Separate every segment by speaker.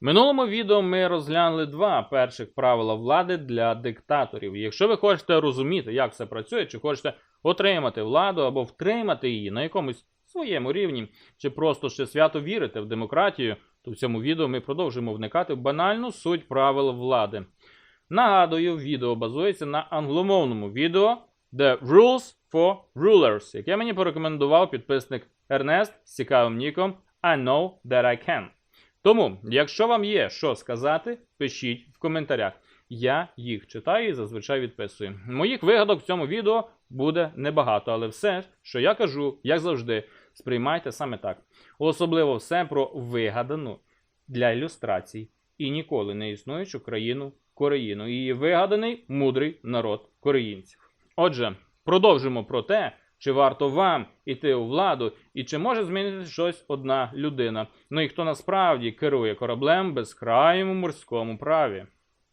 Speaker 1: Минулому відео ми розглянули два перших правила влади для диктаторів. Якщо ви хочете розуміти, як це працює, чи хочете отримати владу або втримати її на якомусь своєму рівні, чи просто ще свято вірите в демократію, то в цьому відео ми продовжимо вникати в банальну суть правил влади. Нагадую, відео базується на англомовному відео The Rules for Rulers, яке мені порекомендував підписник Ернест з цікавим ніком I know that I can. Тому, якщо вам є що сказати, пишіть в коментарях. Я їх читаю і зазвичай відписую. Моїх вигадок в цьому відео буде небагато, але все, що я кажу, як завжди, сприймайте саме так. Особливо все про вигадану для ілюстрацій і ніколи не існуючу країну Кореїну її вигаданий мудрий народ кореїнців. Отже, продовжимо про те, чи варто вам іти у владу, і чи може змінити щось одна людина. Ну і хто насправді керує кораблем в безкрайньому морському праві.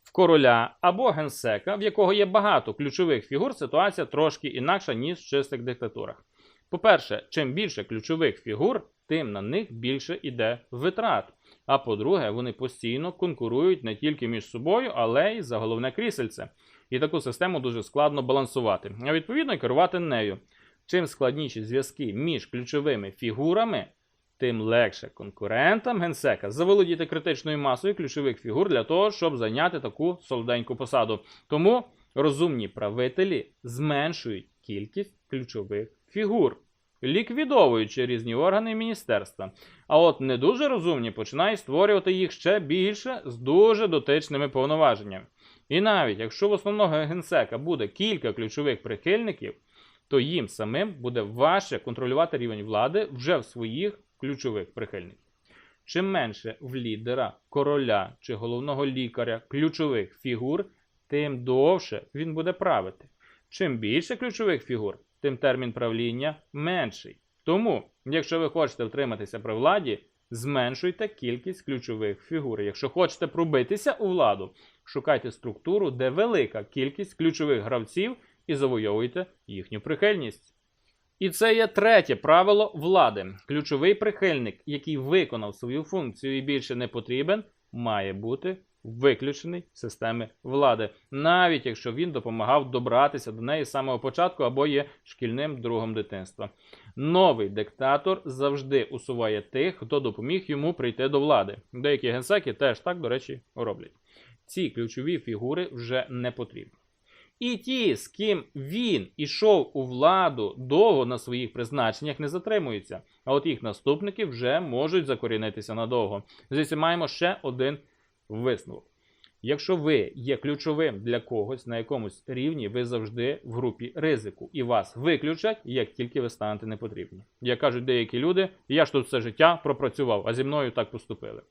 Speaker 1: В короля або генсека, в якого є багато ключових фігур, ситуація трошки інакша, ніж в чистих диктатурах. По-перше, чим більше ключових фігур, тим на них більше йде витрат. А по-друге, вони постійно конкурують не тільки між собою, але й за головне крісельце. І таку систему дуже складно балансувати, а відповідно керувати нею. Чим складніші зв'язки між ключовими фігурами, тим легше конкурентам генсека заволодіти критичною масою ключових фігур для того, щоб зайняти таку солоденьку посаду. Тому розумні правителі зменшують кількість ключових фігур, ліквідовуючи різні органи і міністерства. А от не дуже розумні починають створювати їх ще більше з дуже дотичними повноваженнями. І навіть якщо в основного генсека буде кілька ключових прихильників, то їм самим буде важче контролювати рівень влади вже в своїх ключових прихильників. Чим менше в лідера, короля чи головного лікаря ключових фігур, тим довше він буде правити. Чим більше ключових фігур, тим термін правління менший. Тому, якщо ви хочете втриматися при владі, зменшуйте кількість ключових фігур. Якщо хочете пробитися у владу, шукайте структуру, де велика кількість ключових гравців і завойовуйте їхню прихильність. І це є третє правило влади. Ключовий прихильник, який виконав свою функцію і більше не потрібен, має бути виключений з системи влади, навіть якщо він допомагав добратися до неї з самого початку або є шкільним другом дитинства. Новий диктатор завжди усуває тих, хто допоміг йому прийти до влади. Деякі генсеки теж так, до речі, роблять. Ці ключові фігури вже не потрібні. І ті, з ким він ішов у владу, довго на своїх призначеннях не затримуються. А от їх наступники вже можуть закорінитися надовго. Звідси маємо ще один висновок. Якщо ви є ключовим для когось на якомусь рівні, ви завжди в групі ризику і вас виключать, як тільки ви станете непотрібні. Як кажуть деякі люди, я ж тут все життя пропрацював, а зі мною так поступили.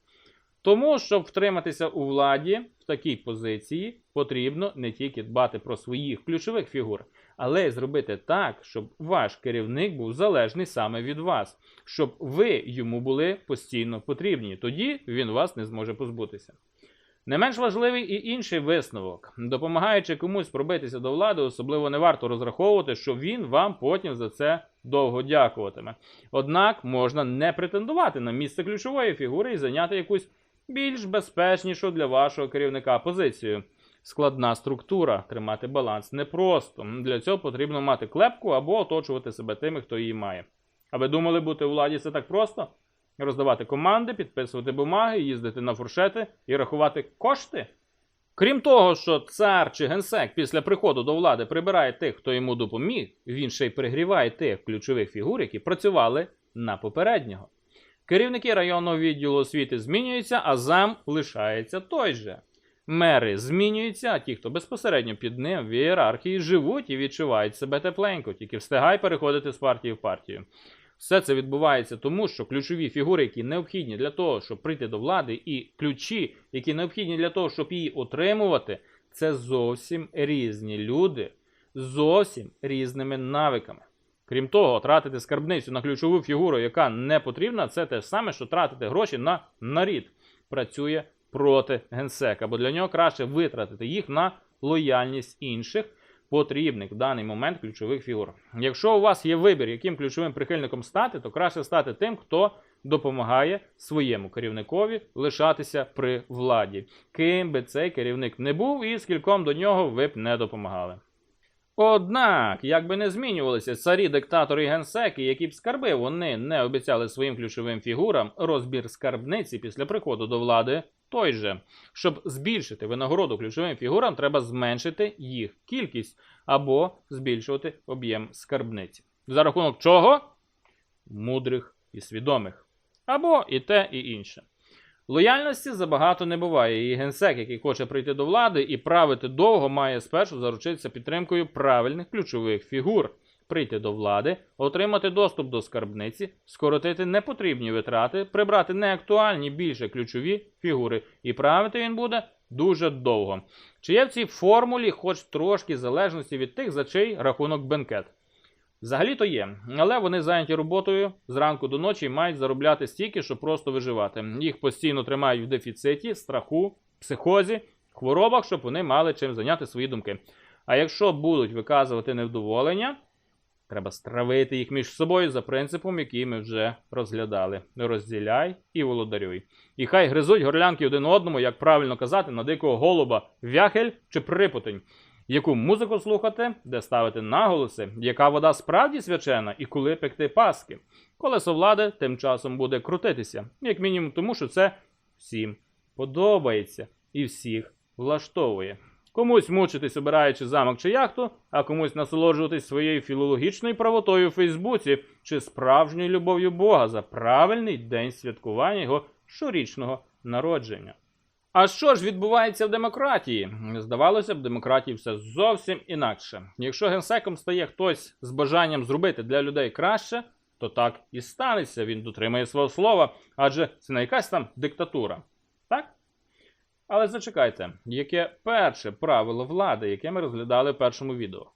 Speaker 1: Тому, щоб втриматися у владі в такій позиції, потрібно не тільки дбати про своїх ключових фігур, але й зробити так, щоб ваш керівник був залежний саме від вас, щоб ви йому були постійно потрібні. Тоді він вас не зможе позбутися. Не менш важливий і інший висновок. Допомагаючи комусь пробитися до влади, особливо не варто розраховувати, що він вам потім за це довго дякуватиме. Однак можна не претендувати на місце ключової фігури і зайняти якусь більш безпечнішу для вашого керівника позицію. Складна структура, тримати баланс непросто. Для цього потрібно мати клепку або оточувати себе тими, хто її має. А ви думали бути у владі це так просто? Роздавати команди, підписувати бумаги, їздити на фуршети і рахувати кошти? Крім того, що цар чи генсек після приходу до влади прибирає тих, хто йому допоміг, він ще й пригріває тих ключових фігур, які працювали на попереднього. Керівники районного відділу освіти змінюються, а зам лишається той же. Мери змінюються, а ті, хто безпосередньо під ним в ієрархії живуть і відчувають себе тепленько, тільки встигай переходити з партії в партію. Все це відбувається тому, що ключові фігури, які необхідні для того, щоб прийти до влади, і ключі, які необхідні для того, щоб її отримувати, це зовсім різні люди з зовсім різними навиками. Крім того, тратити скарбницю на ключову фігуру, яка не потрібна, це те ж саме, що тратити гроші на нарід. Працює проти генсека, бо для нього краще витратити їх на лояльність інших потрібних в даний момент ключових фігур. Якщо у вас є вибір, яким ключовим прихильником стати, то краще стати тим, хто допомагає своєму керівникові лишатися при владі. Ким би цей керівник не був, і скільком до нього ви б не допомагали. Однак, як би не змінювалися царі, диктатори і генсеки, які б скарби вони не обіцяли своїм ключовим фігурам, розбір скарбниці після приходу до влади той же. Щоб збільшити винагороду ключовим фігурам, треба зменшити їх кількість або збільшувати об'єм скарбниці. За рахунок чого? Мудрих і свідомих. Або і те, і інше. Лояльності забагато не буває, і генсек, який хоче прийти до влади і правити довго, має спершу заручитися підтримкою правильних ключових фігур, прийти до влади, отримати доступ до скарбниці, скоротити непотрібні витрати, прибрати неактуальні більше ключові фігури, і правити він буде дуже довго. Чи є в цій формулі хоч трошки залежності від тих, за чий рахунок бенкет? Взагалі-то є, але вони зайняті роботою зранку до ночі і мають заробляти стільки, щоб просто виживати. Їх постійно тримають в дефіциті, страху, психозі, хворобах, щоб вони мали чим зайняти свої думки. А якщо будуть виказувати невдоволення, треба стравити їх між собою за принципом, який ми вже розглядали: розділяй і володарюй. І хай гризуть горлянки один одному, як правильно казати, на дикого голуба, вяхель чи припутень. Яку музику слухати, де ставити наголоси, яка вода справді свячена і коли пекти паски. Колесо влади тим часом буде крутитися, як мінімум тому, що це всім подобається і всіх влаштовує. Комусь мучитись, обираючи замок чи яхту, а комусь насолоджуватись своєю філологічною правотою у Фейсбуці чи справжньою любов'ю Бога за правильний день святкування його щорічного народження. А що ж відбувається в демократії? Здавалося б, демократії все зовсім інакше. Якщо генсеком стає хтось з бажанням зробити для людей краще, то так і станеться. Він дотримає свого слова, адже це не якась там диктатура. Так? Але зачекайте, яке перше правило влади, яке ми розглядали в першому відео?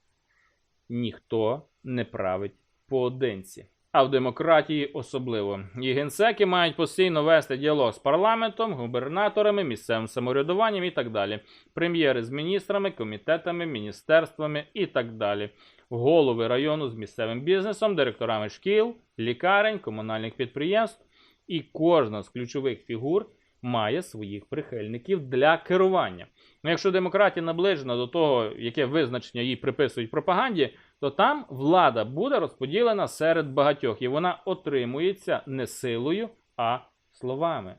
Speaker 1: Ніхто не править поодинці. А в демократії особливо. І генсеки мають постійно вести діалог з парламентом, губернаторами, місцевим самоврядуванням і так далі. Прем'єри з міністрами, комітетами, міністерствами і так далі. Голови району з місцевим бізнесом, директорами шкіл, лікарень, комунальних підприємств. І кожна з ключових фігур має своїх прихильників для керування. Ну, якщо демократія наближена до того, яке визначення їй приписують пропаганді, то там влада буде розподілена серед багатьох, і вона отримується не силою, а словами.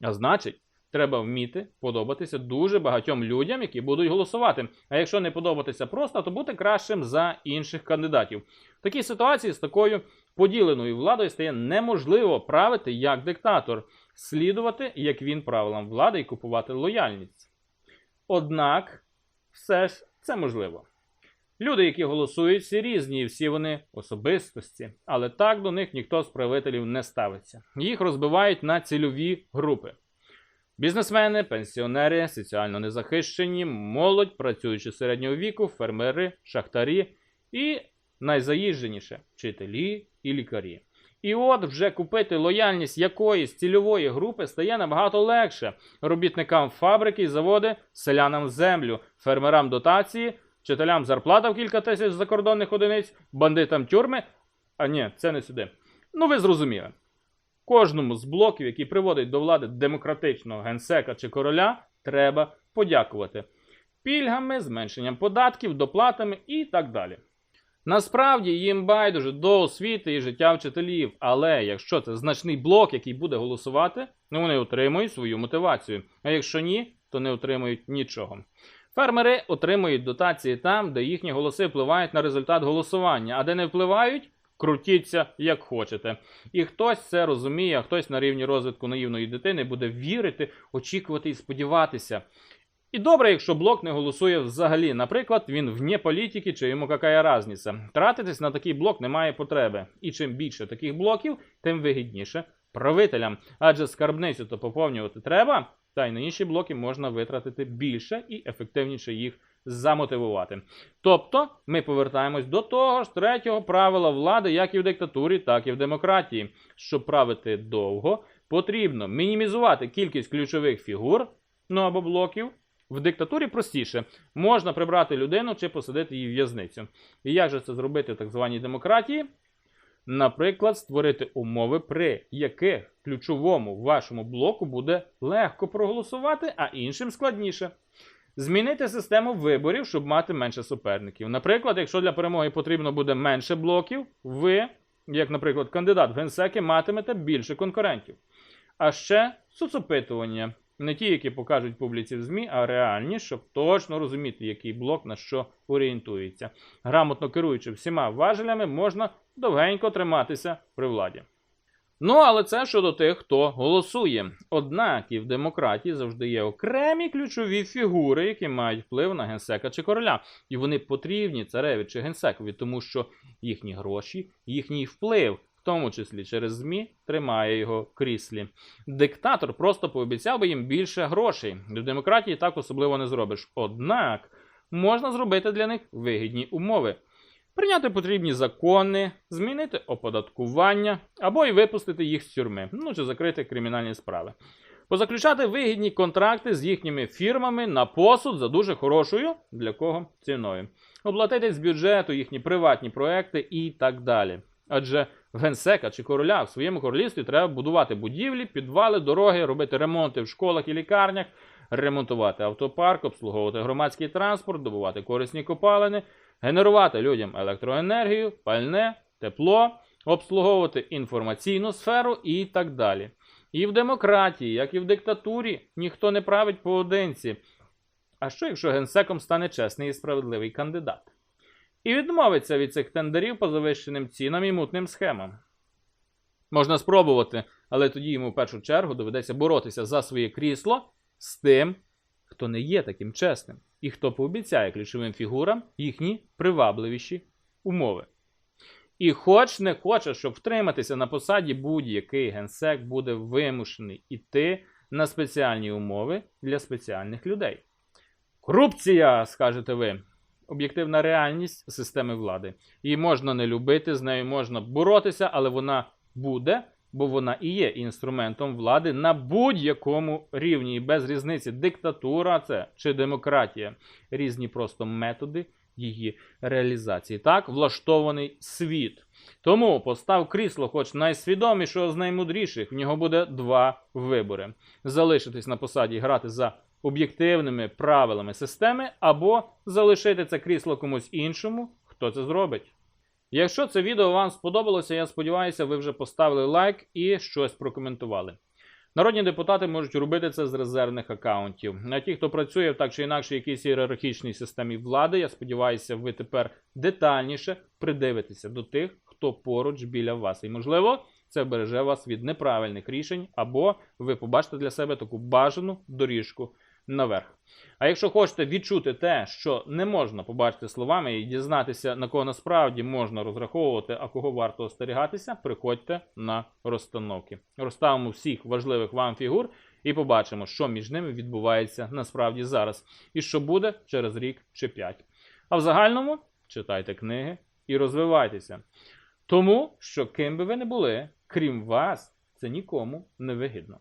Speaker 1: А значить, треба вміти подобатися дуже багатьом людям, які будуть голосувати. А якщо не подобатися просто, то бути кращим за інших кандидатів. В такій ситуації з такою поділеною владою стає неможливо правити як диктатор, слідувати, як він правилам влади і купувати лояльність. Однак, все ж це можливо. Люди, які голосують, всі різні, і всі вони особистості, але так до них ніхто з правителів не ставиться. Їх розбивають на цільові групи. Бізнесмени, пенсіонери, соціально незахищені, молодь, працюючи середнього віку, фермери, шахтарі і найзаїждженіше вчителі і лікарі. І от вже купити лояльність якоїсь цільової групи стає набагато легше. Робітникам фабрики і заводи, селянам землю, фермерам дотації, вчителям зарплата в кілька тисяч закордонних одиниць, бандитам тюрми. А ні, це не сюди. Ну ви зрозуміли. Кожному з блоків, який приводить до влади демократичного генсека чи короля, треба подякувати пільгами, зменшенням податків, доплатами і так далі. Насправді їм байдуже до освіти і життя вчителів, але якщо це значний блок, який буде голосувати, ну вони отримують свою мотивацію. А якщо ні, то не отримують нічого. Фермери отримують дотації там, де їхні голоси впливають на результат голосування, а де не впливають, крутіться як хочете. І хтось це розуміє, а хтось на рівні розвитку наївної дитини буде вірити, очікувати і сподіватися. І добре, якщо блок не голосує взагалі. Наприклад, він вне політики чи йому какая разниця. Тратитись на такий блок немає потреби. І чим більше таких блоків, тим вигідніше правителям. Адже скарбницю то поповнювати треба, та й на інші блоки можна витратити більше і ефективніше їх замотивувати. Тобто, ми повертаємось до того ж третього правила влади, як і в диктатурі, так і в демократії. Щоб правити довго, потрібно мінімізувати кількість ключових фігур, ну або блоків. В диктатурі простіше можна прибрати людину чи посадити її в в'язницю. І як же це зробити в так званій демократії? Наприклад, створити умови, при яких ключовому вашому блоку буде легко проголосувати, а іншим складніше. Змінити систему виборів, щоб мати менше суперників. Наприклад, якщо для перемоги потрібно буде менше блоків, ви, як, наприклад, кандидат в генсеки, матимете більше конкурентів. А ще соцопитування. Не ті, які покажуть публіці в ЗМІ, а реальні, щоб точно розуміти, який блок на що орієнтується. Грамотно керуючи всіма важелями, можна довгенько триматися при владі. Ну, але це щодо тих, хто голосує. Однак і в демократії завжди є окремі ключові фігури, які мають вплив на генсека чи короля. І вони потрібні цареві чи генсекові, тому що їхні гроші, їхній вплив, в тому числі через ЗМІ, тримає його в кріслі. Диктатор просто пообіцяв би їм більше грошей. В демократії так особливо не зробиш. Однак можна зробити для них вигідні умови. Прийняти потрібні закони, змінити оподаткування або й випустити їх з тюрми, ну чи закрити кримінальні справи. Позаключати вигідні контракти з їхніми фірмами на посуд за дуже хорошою для кого ціною, оплатити з бюджету їхні приватні проекти і так далі. Адже генсека чи короля в своєму королівстві треба будувати будівлі, підвали, дороги, робити ремонти в школах і лікарнях, ремонтувати автопарк, обслуговувати громадський транспорт, добувати корисні копалини, генерувати людям електроенергію, пальне, тепло, обслуговувати інформаційну сферу і так далі. І в демократії, як і в диктатурі, ніхто не править поодинці. А що, якщо генсеком стане чесний і справедливий кандидат? І відмовиться від цих тендерів по завищеним цінам і мутним схемам. Можна спробувати, але тоді йому в першу чергу доведеться боротися за своє крісло з тим, хто не є таким чесним, і хто пообіцяє ключовим фігурам їхні привабливіші умови. І хоч не хоче, щоб втриматися на посаді, будь-який генсек буде вимушений іти на спеціальні умови для спеціальних людей. Корупція, скажете ви, об'єктивна реальність системи влади. Її можна не любити, з нею можна боротися, але вона буде, бо вона і є інструментом влади на будь-якому рівні. І без різниці диктатура це чи демократія, різні просто методи її реалізації. Так влаштований світ. Тому постав крісло, хоч найсвідомішого з наймудріших, в нього буде два вибори: залишитись на посаді грати за об'єктивними правилами системи, або залишити це крісло комусь іншому, хто це зробить. Якщо це відео вам сподобалося, я сподіваюся, ви вже поставили лайк і щось прокоментували. Народні депутати можуть робити це з резервних акаунтів. На ті, хто працює в так чи інакше якійсь ієрархічній системі влади, я сподіваюся, ви тепер детальніше придивитеся до тих, хто поруч біля вас. І, можливо, це береже вас від неправильних рішень, або ви побачите для себе таку бажану доріжку наверх. А якщо хочете відчути те, що не можна побачити словами і дізнатися, на кого насправді можна розраховувати, а кого варто остерігатися, приходьте на розстановки. Розставимо всіх важливих вам фігур і побачимо, що між ними відбувається насправді зараз, і що буде через рік чи п'ять. А в загальному читайте книги і розвивайтеся. Тому що ким би ви не були, крім вас, це нікому не вигідно.